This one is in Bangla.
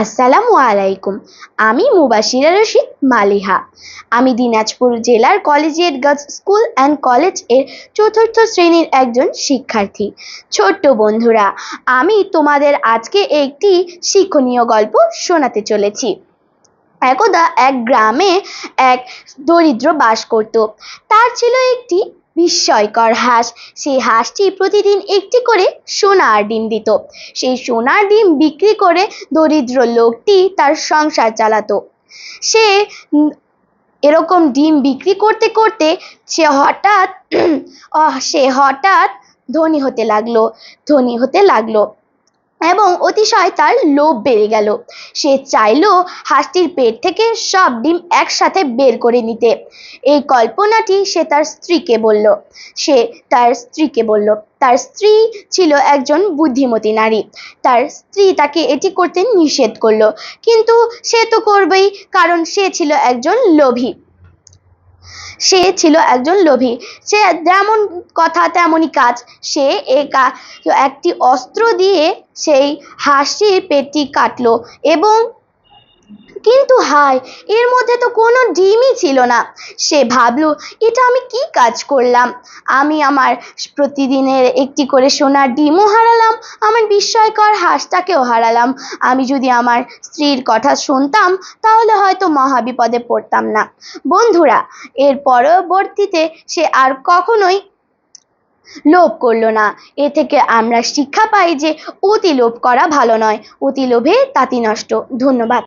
আসসালামু আলাইকুম, আমি মুবাশিরা রশিদ মালিহা। আমি দিনাজপুর জেলার কলেজিয়েট গার্লস স্কুল অ্যান্ড কলেজের চতুর্থ শ্রেণির একজন শিক্ষার্থী। ছোট্ট বন্ধুরা, আমি তোমাদের আজকে একটি শিক্ষণীয় গল্প শোনাতে চলেছি। একদা এক গ্রামে এক দরিদ্র বাস করত। তার ছিল একটি বিস্ময়কর হাঁস। সেই হাঁসটি প্রতিদিন একটি করে সোনার ডিম দিত। সেই সোনার ডিম বিক্রি করে দরিদ্র লোকটি তার সংসার চালাতো। সে এরকম ডিম বিক্রি করতে করতে সে হঠাৎ সে হঠাৎ ধনী হতে লাগল। ধনী হতে লাগল। এবং অতিশয় তার লোভ বেড়ে গেল। সে চাইলো হাঁসটির পেট থেকে সব ডিম একসাথে বের করে নিতে। এই কল্পনাটি সে তার স্ত্রীকে বলল। সে তার স্ত্রীকে বলল, তার স্ত্রী ছিল একজন বুদ্ধিমতী নারী। তার স্ত্রী তাকে এটি করতে নিষেধ করল। কিন্তু সে তো করবেই, কারণ সে ছিল একজন লোভী। সে ছিল একজন লোভী। সে যেমন কথা, তেমনই কাজ। সে একা একটি অস্ত্র দিয়ে সেই হাসির পেটটি কাটলো এবং হায় এর মধ্যে তো কোনো ডিমই ছিল না। সে ভাবলো, এটা আমি কি কাজ করলাম? আমি আমার প্রতিদিনের একটি করে সোনার ডিমও হারালাম, আমার বিস্ময়কর হাঁসটাকেও হারালাম। আমি যদি আমার স্ত্রীর কথা শুনতাম, তাহলে হয়তো মহাবিপদে পড়তাম না। বন্ধুরা, এর পরবর্তীতে সে আর কখনোই লোভ করল না। এ থেকে আমরা শিক্ষা পাই যে, অতি লোভ করা ভালো নয়, অতি লোভে তাঁতি নষ্ট। ধন্যবাদ।